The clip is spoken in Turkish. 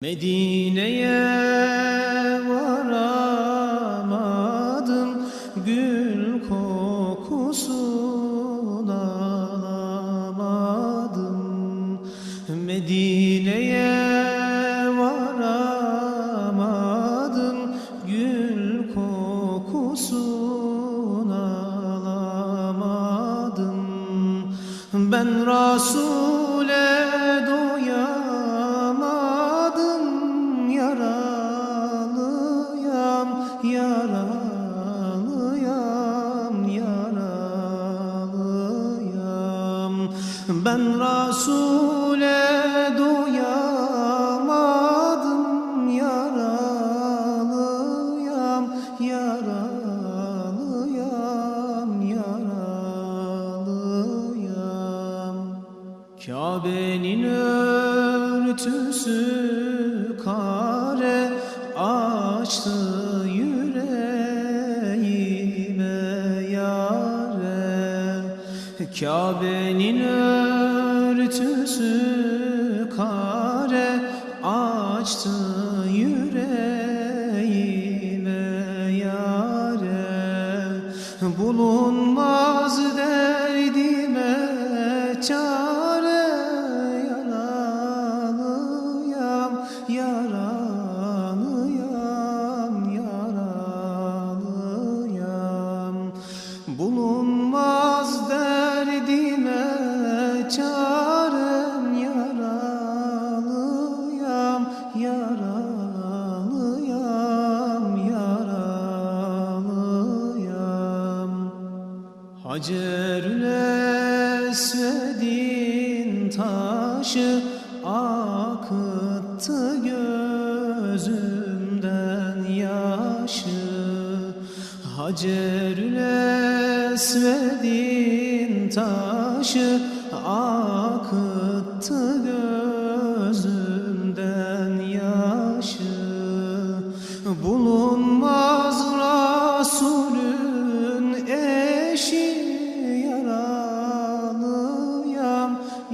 Medine'ye varamadım Gül kokusunu alamadım. Medine'ye varamadım Gül kokusunu alamadım. Ben Resul'e Ben Resul'e doyamadım Yaralıyam, yaralıyam, yaralıyam. Kabe'nin örtüsü kare açtı Kabe'nin örtüsü kare açtı yüreğime yare Bulunmaz derdime çare Yaralıyam, yaralıyam, yaralıyam Bulunmaz Hacerül Esved'in taşı akıttı gözümden yaşı. Hacerül Esved'in taşı akıttı gözümden yaşı. Bulun